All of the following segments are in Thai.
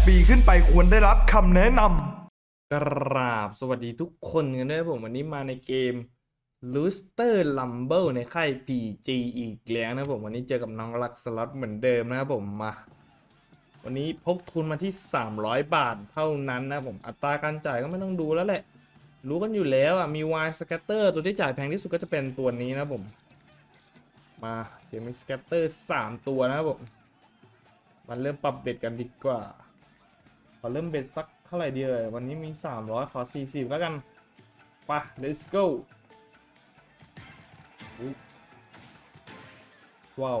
8 ปีขึ้นไปควรได้รับคำแนะนำกราบสวัสดีทุกคนกันด้วยผมวันนี้มาในเกม Rooster Rumble ในค่าย PG อีกแล้วนะผมวันนี้เจอกับน้องรักสล็อตเหมือนเดิมนะครับผมมา วันนี้พกทุนมาที่ 300 บาทเท่านั้นนะผมอัตราการจ่ายก็ไม่ต้องดูแล้วแหละ รู้กันอยู่แล้วอะมี Y Scatter ตัวที่จ่ายแพงที่สุดก็จะเป็นตัวนี้นะผมมาเดี๋ยวมี Scatter 3ตัวนะครับผม มันเริ่มปรับเบ็ดกันดีกว่า ขอเริ่มเบ็ดสักเท่าไหร่ดีเลยวันนี้มี 300 ขอ 40 แล้วกันไป let's go ว้าว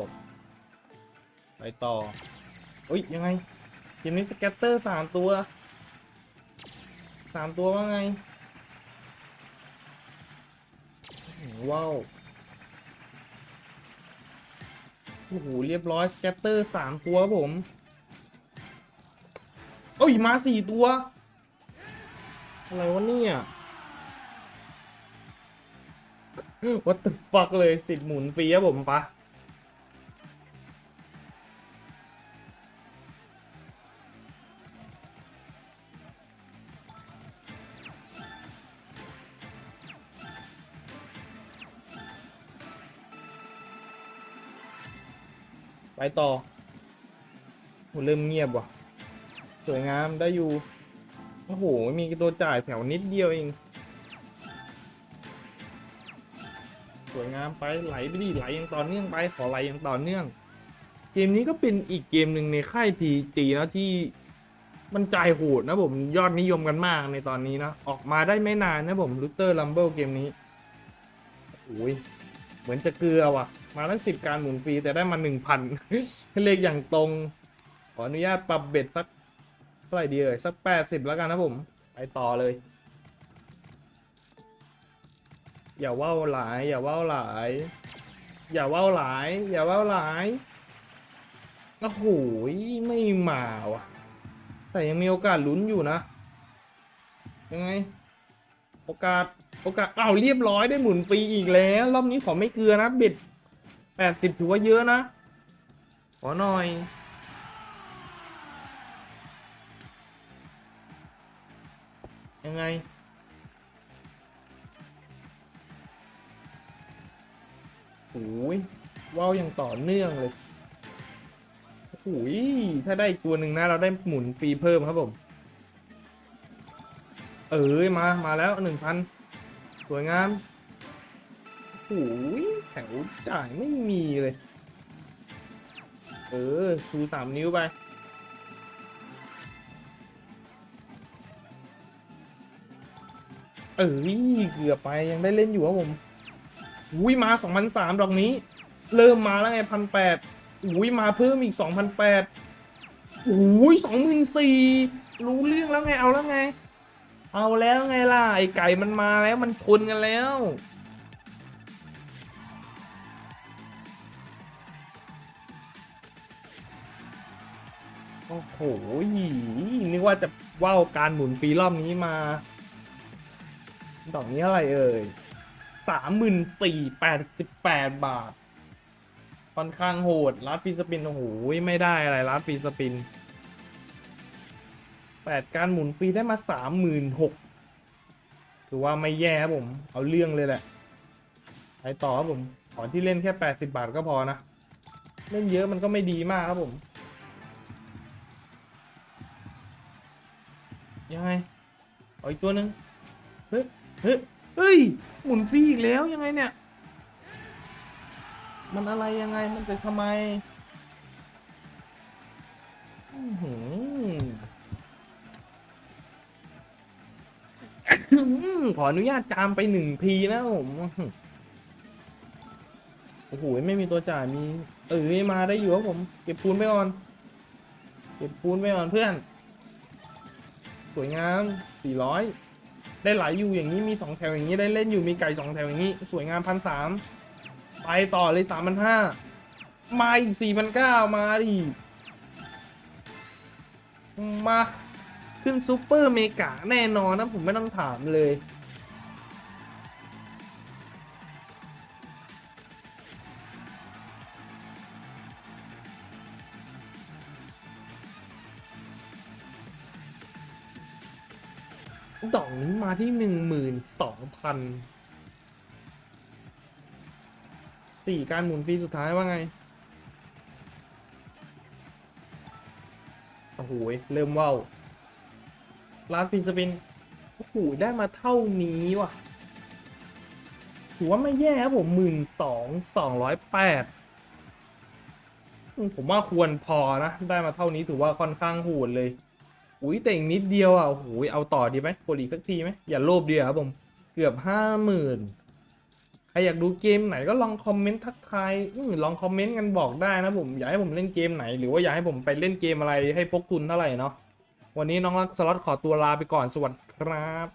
ไปต่ออุ้ย ยังไงเกมนี้สแกตเตอร์3ตัว3ตัวว่าไง ว้าวโอ้โหเรียบร้อยสแกตเตอร์3ตัวผม โอ้ยมาสี่ตัว อะไรวะเนี่ย What the fuck เลยสิบหมุนฟรีครับผมปะไปต่อโหเริ่มเงียบว่ะ วยงามได้อยู่ โอ้โห มีตัวจ่ายแถวนิดเดียวเอง สวยงามไปไหลไปดิไหลอย่างต่อเนื่องไปขอไหลอย่างต่อเนื่อง เกมนี้ก็เป็นอีกเกมหนึ่งในค่าย PG นะที่มันจ่ายโหดนะผมยอดนิยมกันมากในตอนนี้นะ ออกมาได้ไม่นานนะผมลูเตอร์ลัมเบิลเกมนี้โอ้ยเหมือนจะเกลือว่ะ มาตั้งสิบการหมุนฟรีแต่ได้มาหนึ่งพันเลขอย่างตรง ขออนุญาตปรับเบ็ดสัก ท่าไหร่ดีเอ่ยสักแปดสิบแล้วกันนะผม ไปต่อเลย อย่าว่าวหลาย อย่าว่าวหลาย อย่าว่าวหลาย อย่าว่าวหลายโอ้โหไม่มาว่ะ แต่ยังมีโอกาสลุ้นอยู่นะ ยังไง โอกาส โอกาสอ้าวเรียบร้อยได้หมุนฟรีอีกแล้ว รอบนี้ขอไม่เกลือนะเบ็ดแปดสิบถือว่าเยอะนะ ขอหน่อย ยังไง โอ้ยว้าวอย่างต่อเนื่องเลยโอ้ยถ้าได้อีกตัวหนึ่งนะ เราได้หมุนฟรีเพิ่มครับผม เอ้ยมา มาแล้วหนึ่งพันสวยงามโอ้ยแถวจ่ายไม่มีเลย เออชูสามนิ้วไป เอ้ยเกือบไปยังได้เล่นอยู่ครับผมอุ้ยมาสองพันสามดอกนี้ เริ่มมาแล้วไงพันแปดอุ้ยมาเพิ่มอีกสองพันแปดอุ้ยสองหมื่นสี่รู้เรื่องแล้วไงเอาแล้วไง เอาแล้วไงล่ะไอไก่มันมาแล้วมันชนกันแล้วโอ้โหนึกว่าจะว่าวการหมุนปีรอบนี้มา ดอกนี้อะไรเอ่ยสามหมื่นสี่แปดสิบแปดบาท ค่อนข้างโหดรัดฟีสปิน โอ้โห ไม่ได้อะไรรัดฟีสปินแปดการหมุนฟรีได้มาสามหมื่นหกถือว่าไม่แย่ครับผม เอาเรื่องเลยแหละไปต่อครับผมขอที่เล่นแค่แปดสิบาทก็พอนะ เล่นเยอะมันก็ไม่ดีมากครับผม ยังไง เอาอีกตัวหนึ่งเฮ้ย เฮ้ยเฮ้ยหมุนฟรีอีกแล้วยังไงเนี่ย มันอะไรยังไงมันจะทำไมอื้อหืขออนุญาตจามไปหนึ่งพีนะผมโอ้โหไม่มีตัวจ่ายมี เออมาได้อยู่ครับผม เก็บปูนไปก่อน เก็บปูนไปก่อนเพื่อน สวยงามสี่ร้อย ได้ไหลอยู่อย่างนี้มีสองแถวอย่างนี้ได้เล่นอยู่มีไก่สองแถวอย่างนี้ สวยงามพันสามไปต่อเลยสามพันห้ามาอีกสี่พันเก้ามาดิมาขึ้นซูเปอร์เมกาแน่นอนนะผมไม่ต้องถามเลย ดอกนี้มาที่หนึ่งหมื่นสองพันสี่การหมุนฟรีสุดท้ายว่าไง โอ้โห เริ่มว่าวลาสฟินสปิน โอ้โห ได้มาเท่านี้ว่ะ ถือว่าไม่แย่ครับผมหมื่นสองสองร้อยแปดผมว่าควรพอนะ ได้มาเท่านี้ถือว่าค่อนข้างโหดเลย อุ้ยแต่อีกนิดเดียวอะโอ้โหเอาต่อดีไหมโคลีสักทีไหมอย่าโลภดีครับผมเกือบห้าหมื่นใครอยากดูเกมไหนก็ลองคอมเมนต์ทักทายลองคอมเมนต์กันบอกได้นะผมอยากให้ผมเล่นเกมไหน หรือว่าอยากให้ผมไปเล่นเกมอะไรให้พกทุนเท่าไหร่เนาะวันนี้น้องรักสล็อตขอตัวลาไปก่อนสวัสดีครับ